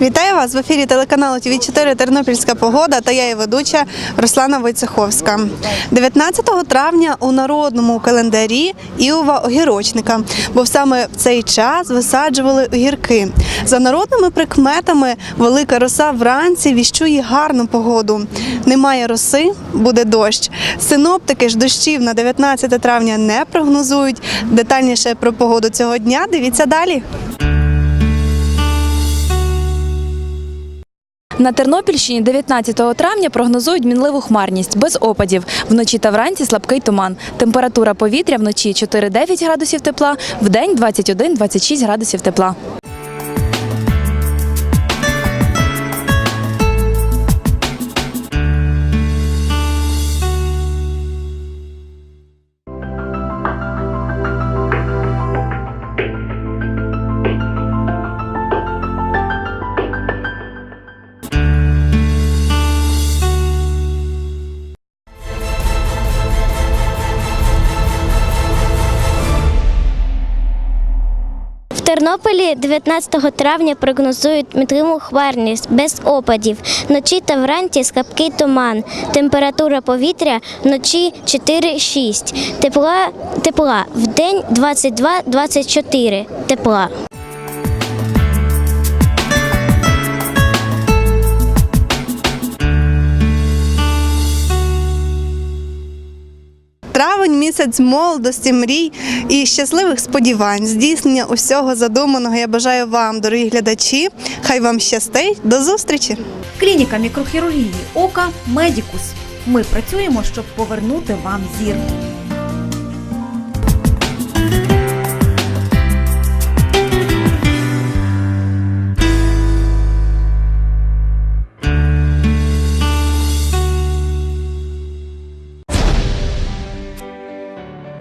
Вітаю вас в ефірі телеканалу ТВ 4 Тернопільська погода та я її ведуча Руслана Войцеховська. 19 травня у народному календарі Іова огірочника, бо саме в цей час висаджували огірки. За народними прикметами велика роса вранці віщує гарну погоду. Немає роси, буде дощ. Синоптики ж дощів на 19 травня не прогнозують. Детальніше про погоду цього дня дивіться далі. На Тернопільщині 19 травня прогнозують мінливу хмарність без опадів. Вночі та вранці слабкий туман. Температура повітря вночі 4-9 градусів тепла, вдень 21-26 градусів тепла. Тернополі 19 травня прогнозують мінливу хмарність без опадів. Вночі та вранці слабкий туман. Температура повітря вночі 4-6. Тепла, тепла. В день 22-24 тепла. Травень місяць молодості, мрій і щасливих сподівань, здійснення усього задуманого. Я бажаю вам, дорогі глядачі. Хай вам щастить. До зустрічі! Клініка мікрохірургії ока Медікус. Ми працюємо, щоб повернути вам зір.